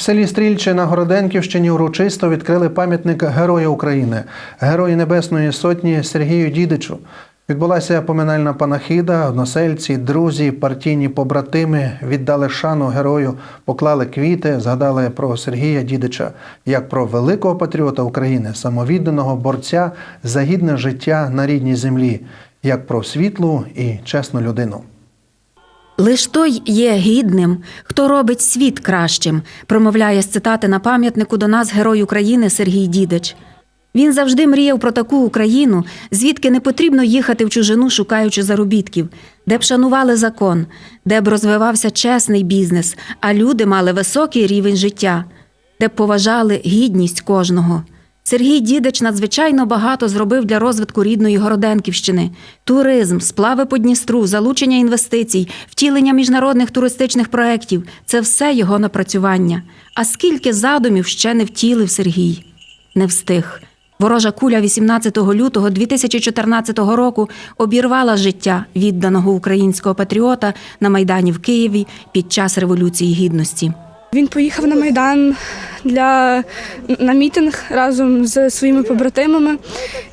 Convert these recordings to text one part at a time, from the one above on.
В селі Стрільче на Городенківщині урочисто відкрили пам'ятник Герою України, Герою Небесної Сотні Сергію Дідичу. Відбулася поминальна панахида, односельці, друзі, партійні побратими віддали шану герою, поклали квіти, згадали про Сергія Дідича як про великого патріота України, самовідданого борця за гідне життя на рідній землі, як про світлу і чесну людину. Лиш той є гідним, хто робить світ кращим, промовляє з цитати на пам'ятнику до нас герой України Сергій Дідич. Він завжди мріяв про таку Україну, звідки не потрібно їхати в чужину, шукаючи заробітків, де б шанували закон, де б розвивався чесний бізнес, а люди мали високий рівень життя, де б поважали гідність кожного. Сергій Дідич надзвичайно багато зробив для розвитку рідної Городенківщини: туризм, сплави по Дністру, залучення інвестицій, втілення міжнародних туристичних проєктів це все його напрацювання. А скільки задумів ще не втілив Сергій? Не встиг. Ворожа куля 18 лютого 2014 року обірвала життя відданого українського патріота на майдані в Києві під час революції гідності. Він поїхав на Майдан для на мітинг разом з своїми побратимами.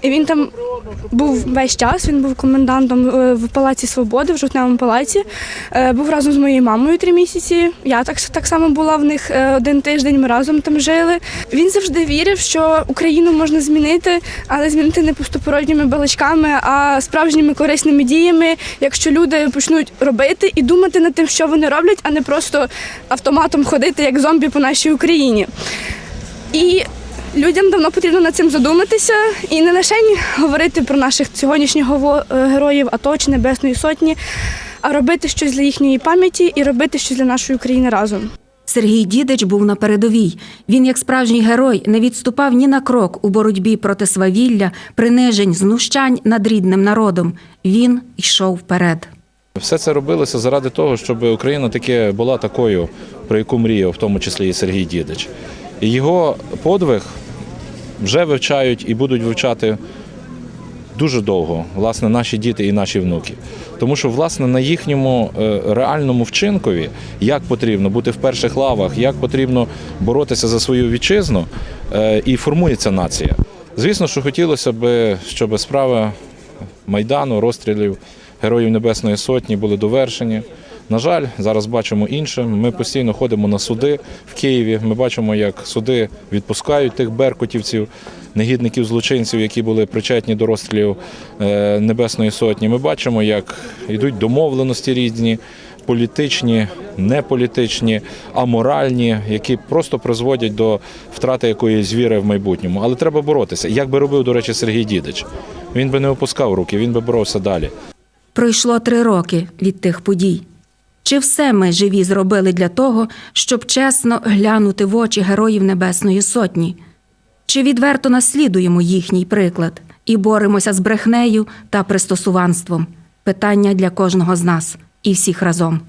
І він там був весь час. Він був комендантом е, в Палаці Свободи, в жовтневому палаці. Е, Був разом з моєю мамою три місяці. Я так, так само була в них е, один тиждень. Ми разом там жили. Він завжди вірив, що Україну можна змінити, але змінити не пустопорожніми балачками, а справжніми корисними діями, якщо люди почнуть робити і думати над тим, що вони роблять, а не просто автоматом ходити як зомбі по нашій Україні. І людям давно потрібно над цим задуматися і не лише говорити про наших сьогоднішніх е, героїв АТО чи Небесної Сотні, а робити щось для їхньої пам'яті і робити щось для нашої України разом. Сергій Дідич був на передовій. Він, як справжній герой, не відступав ні на крок у боротьбі проти свавілля, принижень, знущань над рідним народом. Він йшов вперед. Все це робилося заради того, щоб Україна таки була такою, про яку мріяв, в тому числі і Сергій Дідич. І його подвиг вже вивчають і будуть вивчати дуже довго, власне, наші діти і наші внуки. Тому що, власне, на їхньому е, реальному вчинкові, як потрібно бути в перших лавах, як потрібно боротися за свою вітчизну, е, і формується нація. Звісно, що хотілося б, щоб справи Майдану, розстрілів Героїв Небесної Сотні були довершені. На жаль, зараз бачимо інше. Ми постійно ходимо на суди в Києві. Ми бачимо, як суди відпускають тих беркутівців, негідників, злочинців, які були причетні до розстрілів е, Небесної Сотні. Ми бачимо, як йдуть домовленості різні, політичні, неполітичні, аморальні, які просто призводять до втрати якоїсь віри в майбутньому. Але треба боротися. Як би робив, до речі, Сергій Дідич. Він би не опускав руки, він би боровся далі. Пройшло три роки від тих подій. Чи все ми живі зробили для того, щоб чесно глянути в очі героїв Небесної Сотні? Чи відверто наслідуємо їхній приклад і боремося з брехнею та пристосуванством? Питання для кожного з нас і всіх разом.